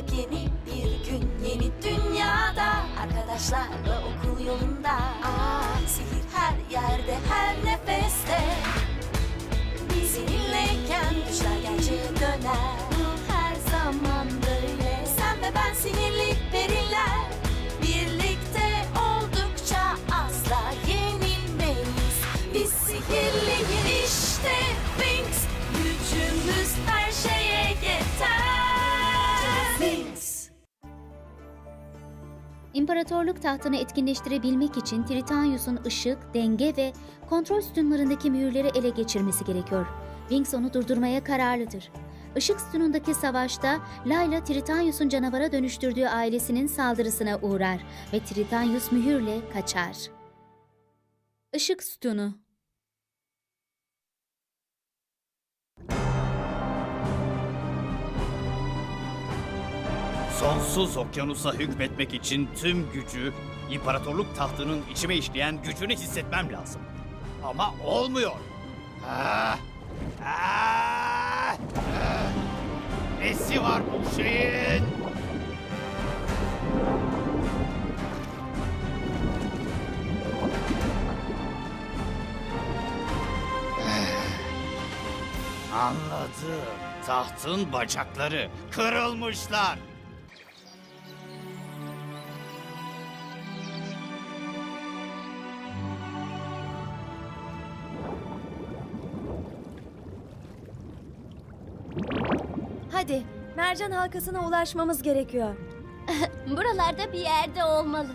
Yepyeni bir gün. Yeni dünyada Arkadaşlarla okul yolunda. Aa, Sihir her yerde her nefeste. Seninleyken güçler İmparatorluk tahtını etkinleştirebilmek için Tritanyus'un ışık, denge ve kontrol sütunlarındaki mühürleri ele geçirmesi gerekiyor. Wings onu durdurmaya kararlıdır. Işık sütunundaki savaşta Layla Tritanyus'un canavara dönüştürdüğü ailesinin saldırısına uğrar ve Tritanyus mühürle kaçar. Işık sütunu Sonsuz okyanusa hükmetmek için tüm gücü, imparatorluk tahtının içime işleyen gücünü hissetmem lazım. Ama olmuyor. Ah! Ah! Ah! Nesi var bu şeyin? Ah! Anladım. Tahtın bacakları kırılmışlar. Mercan halkasına ulaşmamız gerekiyor. Buralarda bir yerde olmalı.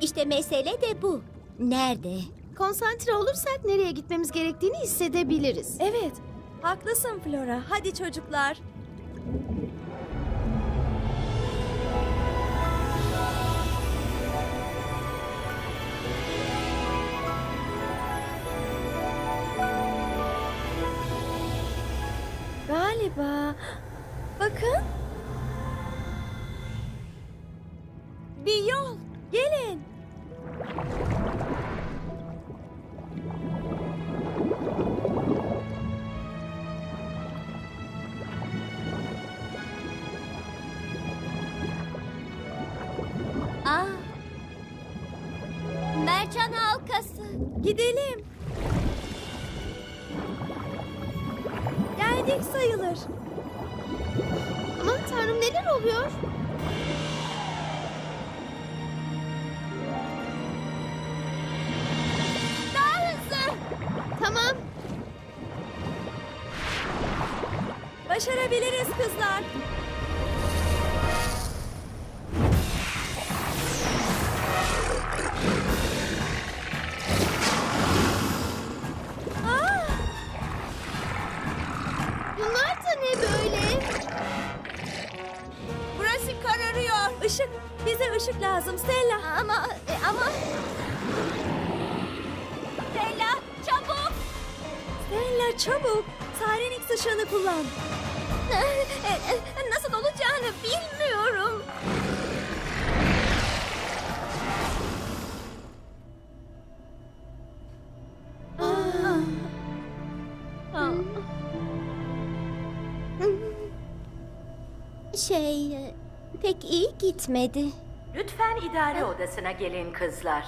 İşte mesele de bu. Nerede? Konsantre olursak nereye gitmemiz gerektiğini hissedebiliriz. Evet, haklısın Flora. Hadi çocuklar. Galiba. Bakın. Başarabiliriz kızlar. Şey, pek iyi gitmedi. Lütfen idare odasına gelin kızlar.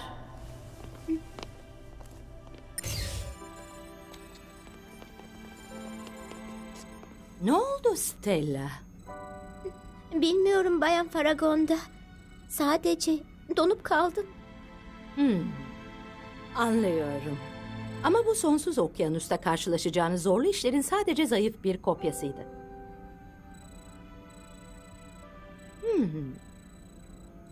Ne oldu Stella? Bilmiyorum Bayan Faragonda. Sadece donup kaldım. Hmm, anlıyorum. Ama bu sonsuz okyanusta karşılaşacağınız zorlu işlerin sadece zayıf bir kopyasıydı. Hmm.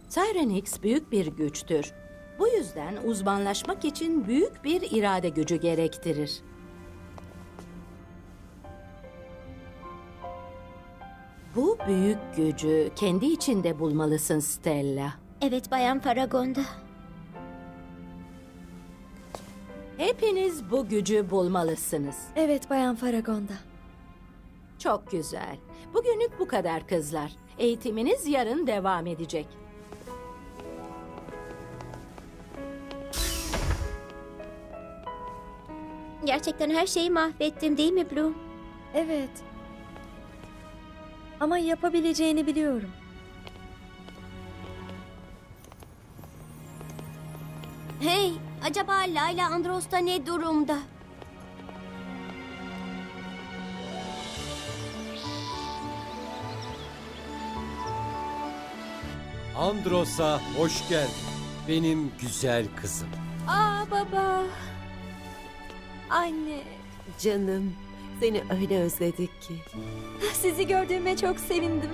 Sirenix büyük bir güçtür. Bu yüzden uzmanlaşmak için büyük bir irade gücü gerektirir. Bu büyük gücü kendi içinde bulmalısın Stella. Evet Bayan Faragonda. Hepiniz bu gücü bulmalısınız. Evet Bayan Faragonda. Çok güzel. Bugünlük bu kadar kızlar. Eğitiminiz yarın devam edecek. Gerçekten her şeyi mahvettim değil mi Bloom? Evet. Ama yapabileceğini biliyorum. Hey, acaba Layla Andros'ta ne durumda? Andros'a hoş geldin. Benim güzel kızım. Aa baba. Anne. Canım, seni öyle özledik ki. Sizi gördüğüme çok sevindim.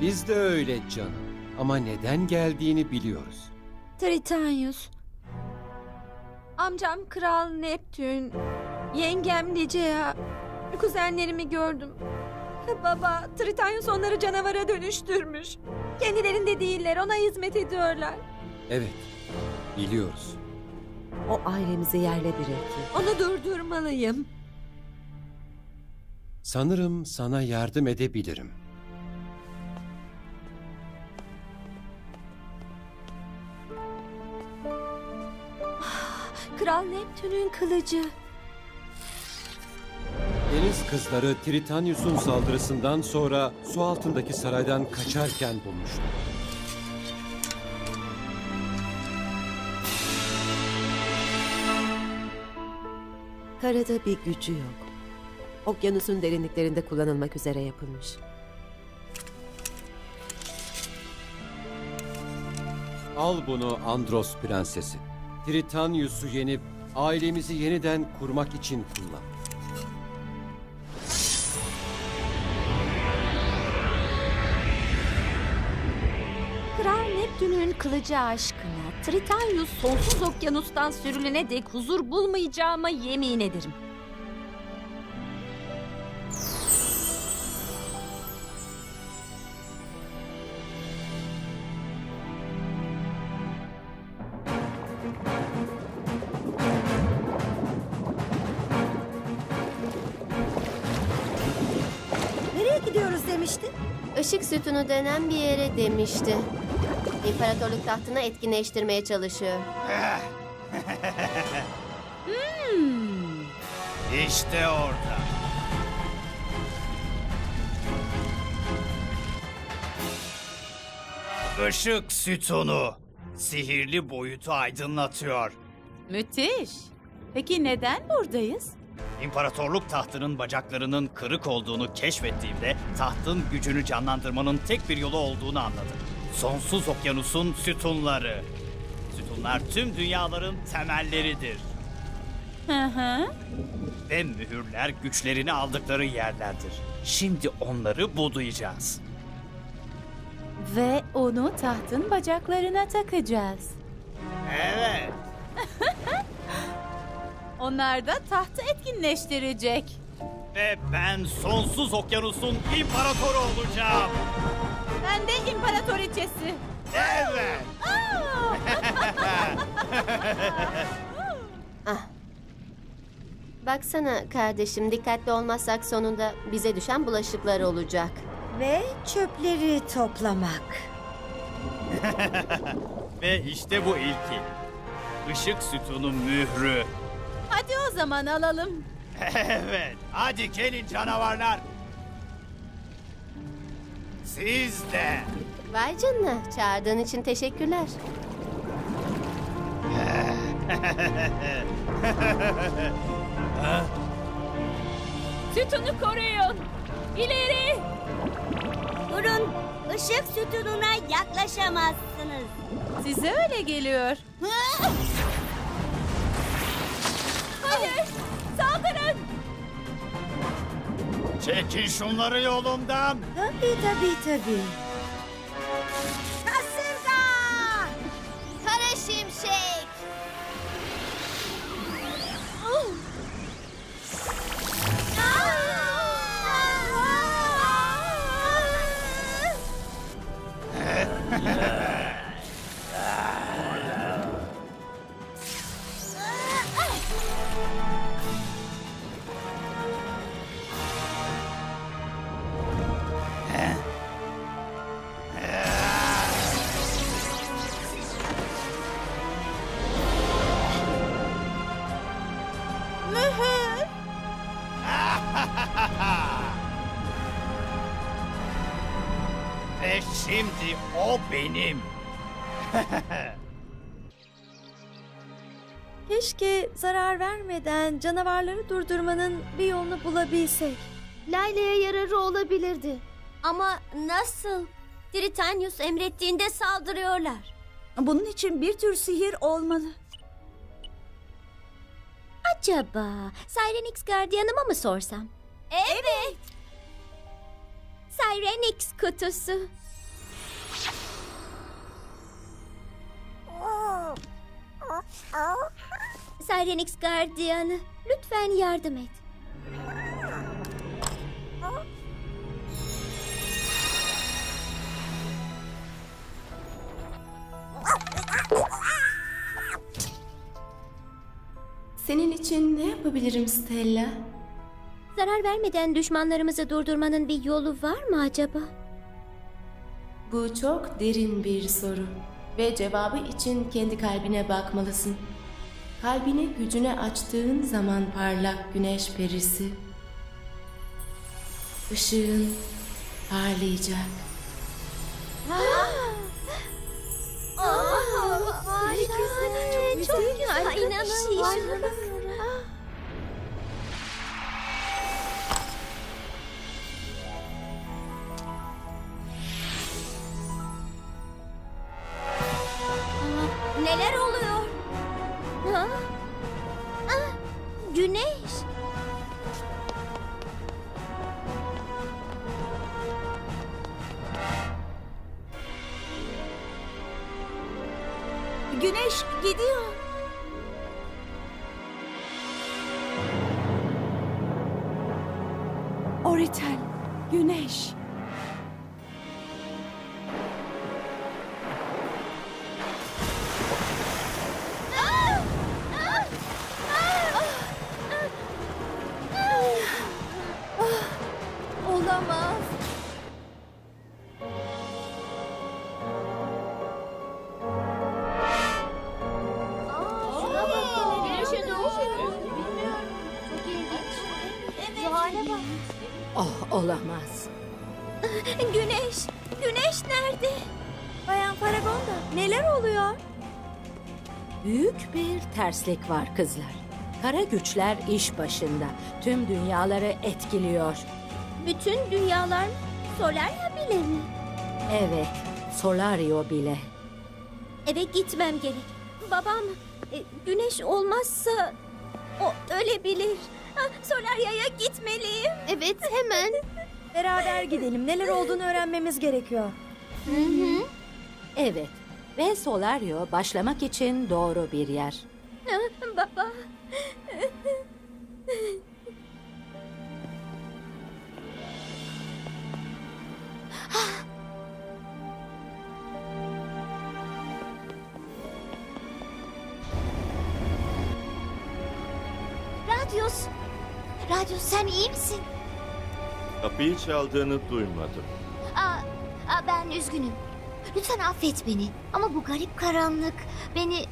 Biz de öyle canım. Ama neden geldiğini biliyoruz. Tritanyus. Amcam Kral Neptün. Yengem Licea. Kuzenlerimi gördüm. Baba, Tritanyus onları canavara dönüştürmüş. Kendilerinde değiller, ona hizmet ediyorlar. Evet, biliyoruz. O ailemizi yerle bir etti. Onu durdurmalıyım. Sanırım sana yardım edebilirim. Kral Neptün'ün kılıcı. Deniz kızları Tritanyus'un saldırısından sonra su altındaki saraydan kaçarken bulmuşlar. Karada bir gücü yok. Okyanusun derinliklerinde kullanılmak üzere yapılmış. Al bunu Andros prensesi. Tritanyus'u yenip ailemizi yeniden kurmak için kullan. Kılıcı aşkına Tritanyus sonsuz okyanustan sürülene dek huzur bulmayacağıma yemin ederim. Nereye gidiyoruz demişti? Işık sütunu denen bir yere demişti. İmparatorluk tahtını etkinleştirmeye çalışıyor. İşte orada. Işık sütunu sihirli boyutu aydınlatıyor. Müthiş. Peki neden buradayız? İmparatorluk tahtının bacaklarının kırık olduğunu keşfettiğimde tahtın gücünü canlandırmanın tek bir yolu olduğunu anladım. Sonsuz okyanusun sütunları. Sütunlar tüm dünyaların temelleridir. Hı hı. Ve mühürler güçlerini aldıkları yerlerdir. Şimdi onları budayacağız. Ve onu tahtın bacaklarına takacağız. Evet. Onlar da tahtı etkinleştirecek. Ve ben sonsuz okyanusun imparatoru olacağım. Ben de imparatoriçesi. Evet. Baksana kardeşim dikkatli olmazsak sonunda bize düşen bulaşıklar olacak. Ve çöpleri toplamak. Ve işte bu ilki. Işık sütunu mührü. Hadi o zaman alalım. Evet. Hadi gelin canavarlar. Siz de. Vay canına çağırdığın için teşekkürler. Sütunu koruyun. İleri. Durun ışık sütununa yaklaşamazsınız. Size öyle geliyor. Hayır. Çekin şunları yolumdan. Tabii tabii tabii. Benim. Keşke zarar vermeden canavarları durdurmanın bir yolunu bulabilsek. Layla'ya yararı olabilirdi. Ama nasıl? Tritanyus emrettiğinde saldırıyorlar. Bunun için bir tür sihir olmalı. Acaba Sirenix gardiyanıma mı sorsam? Evet. Sirenix kutusu. Sirenix gardiyanı, lütfen yardım et. Senin için ne yapabilirim Stella? Zarar vermeden düşmanlarımızı durdurmanın bir yolu var mı acaba? Bu çok derin bir soru. Ve cevabı için kendi kalbine bakmalısın. Kalbini gücüne açtığın zaman parlak güneş perisi. Işığın parlayacak. Harika. Çok güzel. İnanamıyorum. Aa, Güneş gidiyor. Oh olamaz. Güneş. Güneş nerede? Bayan Paragonda, neler oluyor? Büyük bir terslik var kızlar. Kara güçler iş başında. Tüm dünyaları etkiliyor. Bütün dünyalar mı? Solarya bile mi? Evet, Solario bile. Eve gitmem gerek. Babam e, güneş olmazsa o ölebilir. Ha, Solarya'ya gitmeliyim. Evet hemen. Beraber gidelim. Neler olduğunu öğrenmemiz gerekiyor. Evet ve Solario başlamak için doğru bir yer. Ha, Baba. Radyos sen iyi misin? Kapıyı çaldığını duymadım. Aa, aa, ben üzgünüm. Lütfen affet beni. Ama bu garip karanlık beni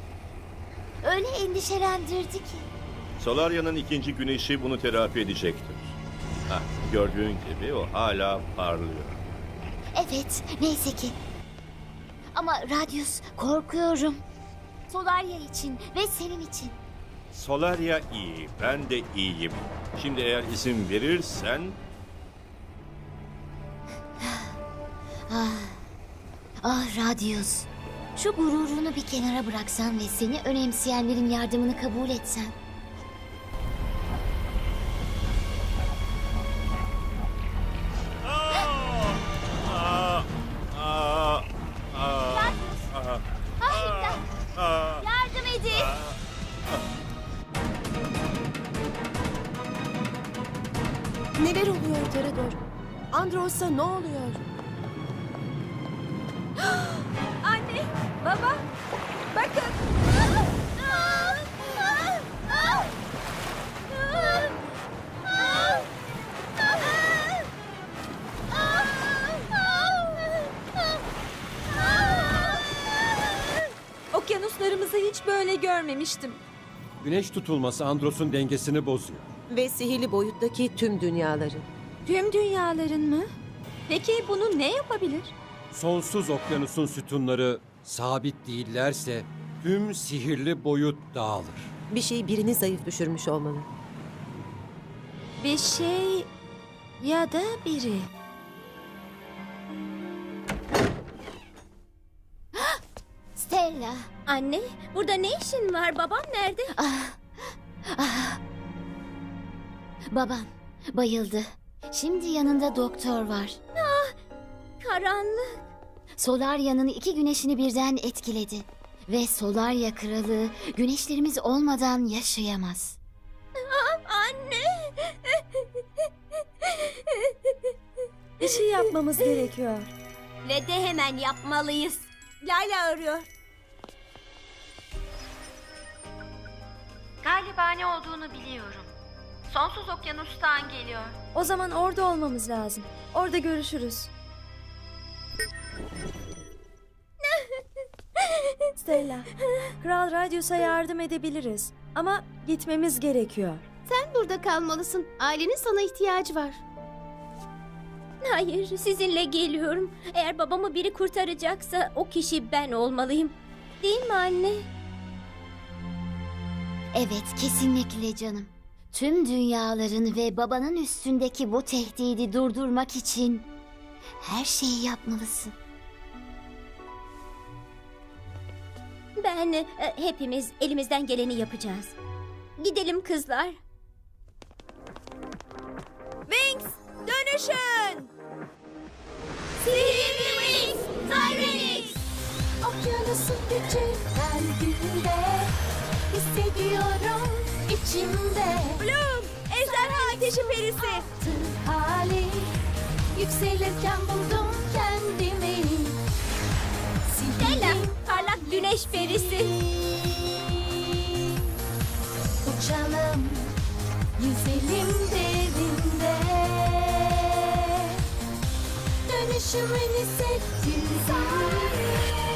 öyle endişelendirdi ki. Solarya'nın ikinci güneşi bunu telafi edecektir. Hah, gördüğün gibi o hala parlıyor. Evet, neyse ki. Ama Radius korkuyorum. Solarya için ve senin için. Solarya iyi, ben de iyiyim. Şimdi eğer izin verirsen Ah Radius. Şu gururunu bir kenara bıraksan ve seni önemseyenlerin yardımını kabul etsen. Hiç böyle görmemiştim. Güneş tutulması Andros'un dengesini bozuyor. Ve sihirli boyuttaki tüm dünyaları. Tüm dünyaların mı? Peki bunu ne yapabilir? Sonsuz okyanusun sütunları sabit değillerse tüm sihirli boyut dağılır. Bir şey birini zayıf düşürmüş olmalı. Bir şey ya da biri. Anne, burada ne işin var? Babam nerede? Babam bayıldı. Şimdi yanında doktor var. Karanlık. Solarya'nın iki güneşini birden etkiledi. Ve Solarya kralı güneşlerimiz olmadan yaşayamaz. Anne. Bir şey yapmamız gerekiyor. Ve de hemen yapmalıyız. Layla arıyor. Galiba ne olduğunu biliyorum. Sonsuz okyanustan geliyor. O zaman orada olmamız lazım. Orada görüşürüz. Stella, Kral Radyos'a yardım edebiliriz. Ama gitmemiz gerekiyor. Sen burada kalmalısın. Ailenin sana ihtiyacı var. Hayır, sizinle geliyorum. Eğer babamı biri kurtaracaksa o kişi ben olmalıyım. Değil mi anne? Evet, kesinlikle canım. Tüm dünyaların ve babanın üstündeki bu tehdidi durdurmak için her şeyi yapmalısın. Ben e, hepimiz elimizden geleni yapacağız. Gidelim kızlar. Wings dönüşün. Sihirli Wings, Sirenix. Okyanusun gücü kalbimde Hissediyorum içimde Bloom, ejderha ateşi perisi. Hali Yükselirken buldum kendimi Stella, parlak güneş perisi. Uçalım Yüzelim derinde Dönüşümün hissettim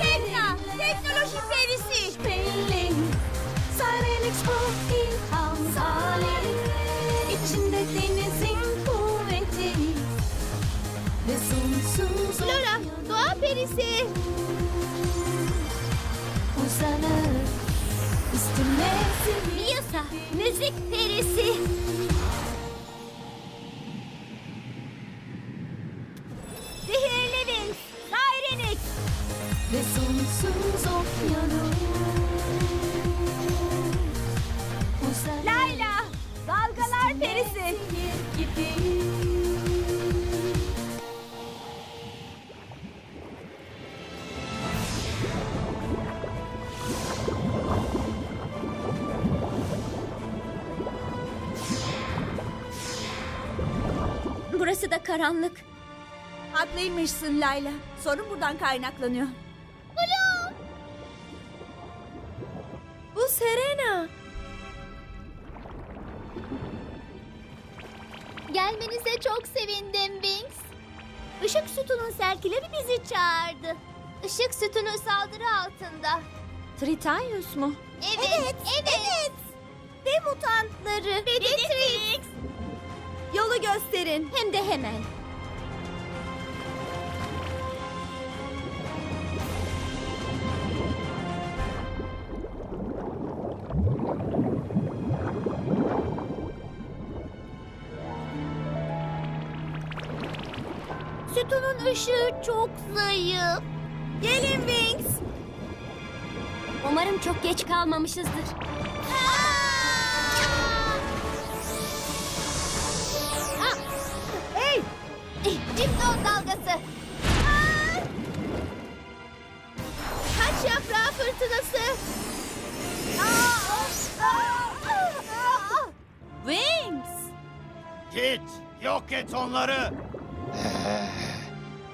Tekna, teknoloji perisi. Belli Sirenix bu ilham zalim İçinde denizin kuvveti Ve sonsuz Flora, doğa perisi. Uzanır Üstüne sihir Miusa, müzik perisi. Karanlık. Haklıymışsın Layla. Sorun buradan kaynaklanıyor. Bu Serena. Gelmenize çok sevindim Wings. Işık sütunun serkileri bizi çağırdı. Işık sütunu saldırı altında. Tritanyus mu? Evet, evet. Ve mutantları. Beatrix. Yolu gösterin. Hem de hemen. Sütunun ışığı çok zayıf. Gelin Wings. Umarım çok geç kalmamışızdır. Wings. Git, yok et onları.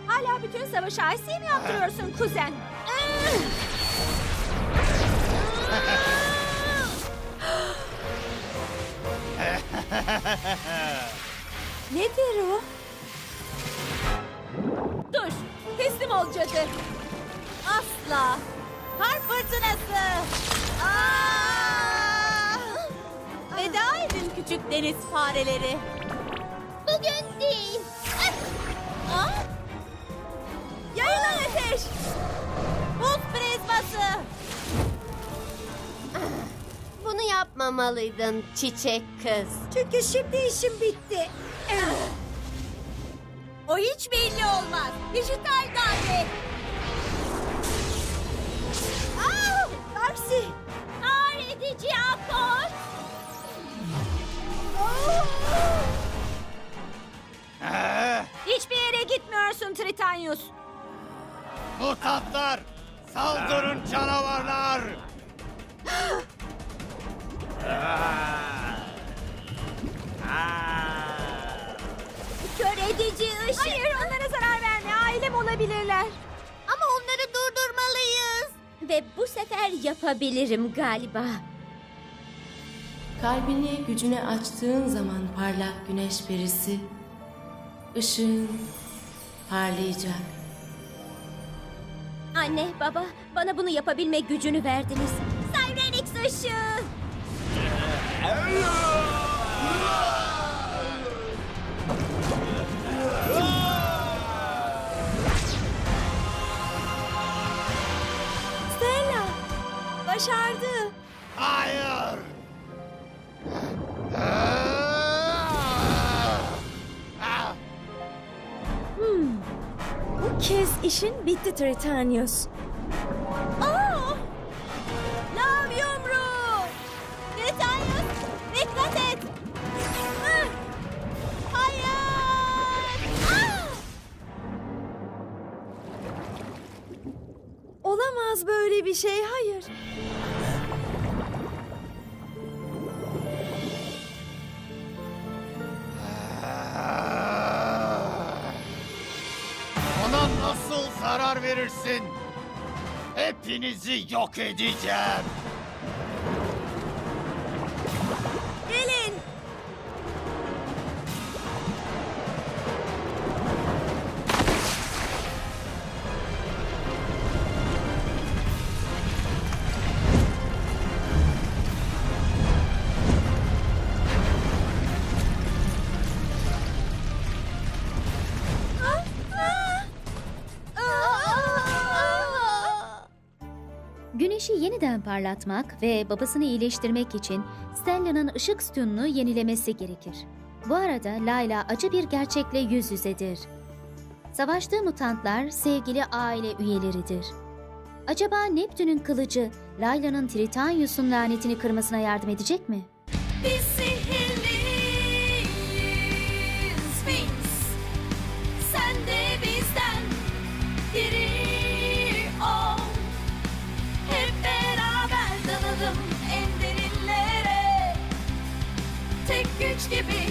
Hala bütün savaşı Aysi'ye mi yaptırıyorsun kuzen? Nedir o? Dur, teslim ol cadı. Asla. Fırtınası. Aa! Veda edin küçük deniz fareleri. Bugün değil. Aa! Yayılan ateş! Buz prizması! Bunu yap. yapmamalıydın çiçek kız. Çünkü şimdi işim bitti. O hiç belli olmaz. Dijital darbe. Darcy. Ağır edici akor. Ah, Hiçbir yere gitmiyorsun Tritanyus. Mutantlar! Saldırın canavarlar! Kör edici ışık. Hayır onlara zarar verme. Ailem olabilirler. Ve bu sefer yapabilirim galiba. Kalbini gücüne açtığın zaman parlak güneş perisi, ışığın parlayacak. Anne, baba, bana bunu yapabilme gücünü verdiniz. Cyrenix ışığı. Başardı. Hayır! Ah! Bu kez işin bitti Tritanius. Lav yumruğu. Tritanyus, dikkat et. Hayır. Ah! Olamaz böyle bir şey, hayır. Nasıl zarar verirsin? Hepinizi yok edeceğim. Gelin. Yeniden parlatmak ve babasını iyileştirmek için Stella'nın ışık sütununu yenilemesi gerekir. Bu arada Layla acı bir gerçekle yüz yüzedir. Savaştığı mutantlar sevgili aile üyeleridir. Acaba Neptün'ün kılıcı Layla'nın Tritanyus'un lanetini kırmasına yardım edecek mi? Biz sihirli gibi